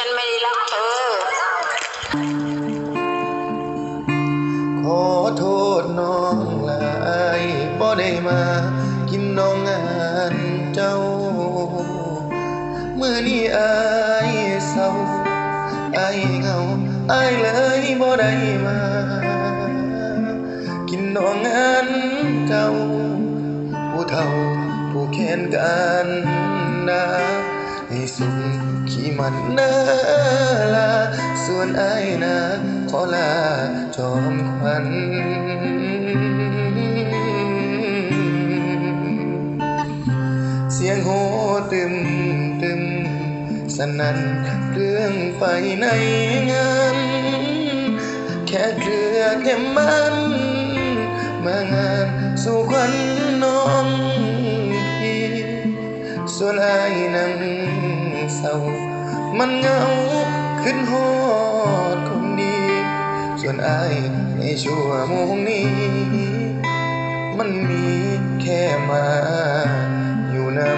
ฉันไม่ได้รักเธอ ขอโทษน้องหลายบ่ได้มา กินน้องงานเจ้ามื่อนี้อายเศร้าอายเหงาอายเลยบ่ได้มา กินน้องงานเจ้า ผู้เฒ่าผู้แค้นกันนาให้สุข ขี้มันน่าลา ส่วนไอายนะขอลาจอมขวัญเสียงโหตึมตึมสนั่นเรื่องไปในงานแค่เกลือแค่มันมางานสู่ขวัญน้องพี่ส่วนไอายนั่งเศร้า มันเหงาขึ้นหอดคนดี ส่วนอายในชั่วโมงนี้ มันมีแค่มาอยู่นำ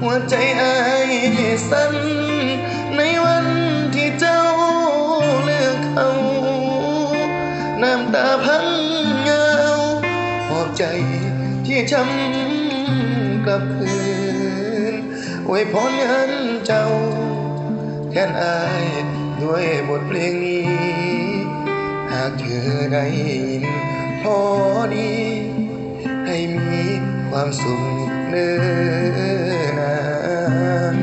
หัวใจอายสั่นในวันที่เจ้าเลือกเขา น้ำตาพังเงาหอบใจที่ช้ำ กลับคืนไว้พรงานเจ้าแทนอายด้วยบทเพลงนี้ หากเธอได้ยินพอดี ให้มีความสุขเนิ่นนาน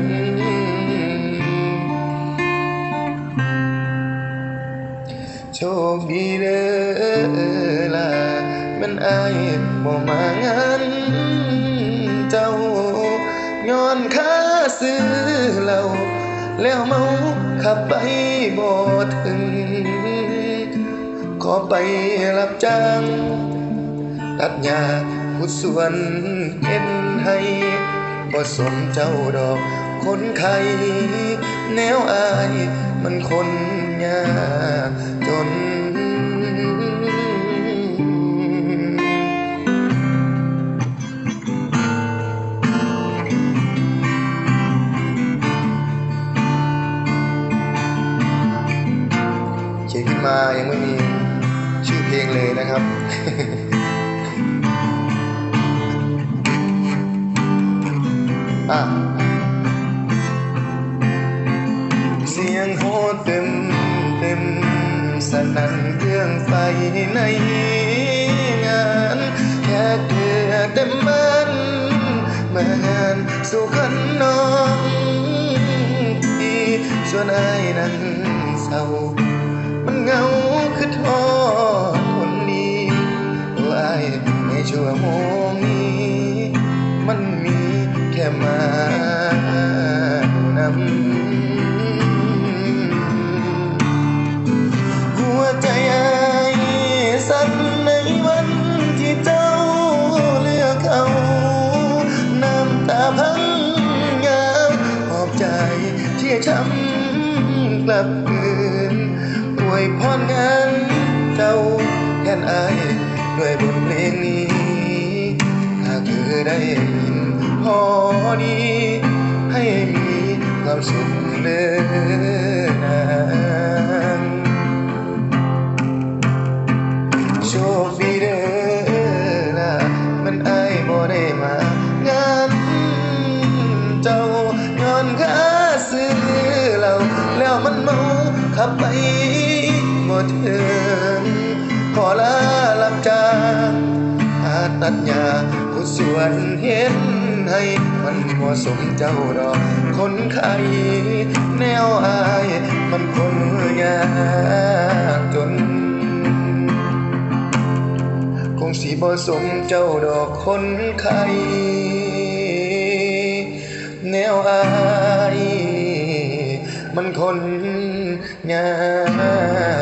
โชคดีเด้อล่ะมันอายบ่มางาน เจ้าย้อนค่าซื้อเหล้าแล้วเมาขับไปบ่ถึง ขอไปรับจ้าง ตัดหญ้าขุดสวนเห็นให้บ่สนเจ้าดอกคนไข้แนวอายมันคนยากจน มายังไม่มีชื่อเพลงเลยนะครับอะเสียงโหเต็มเต็มสนั่นเครื่องไฟในงานแค่เกลือเต็มมันมางานสู่ขันน้องพี่ส่วนอายนั้นเศร้า มันเหงาคือทอดคนนี้ตัวอายในชั่วโมงนี้ มันมีแค่มานำหัวใจอายสั่นในวันที่เจ้าเลือกเอาน้ำตาพังยาวหอบใจที่ช้ำกลับคืน วยพรงานเจ้าแทนอายด้วยบทเพลงนี้หากเธอได้ยินพอดี ให้มีความสุขเลิศนานโชคดีเด้อนะมันอายบ่ได้มางานเจ้าย้อนค่าซื้อเหล้าแล้วมันเมาขับไป บ่ถึงขอลารับจางหาตัดหญ้าขุดสวนเห็นให้มันเหมาะสมเจ้าดอกคนไข้แนวอายมันคนยากจน คงสีบ่สมเจ้าดอกคนไข้แนวอายมันคนยาก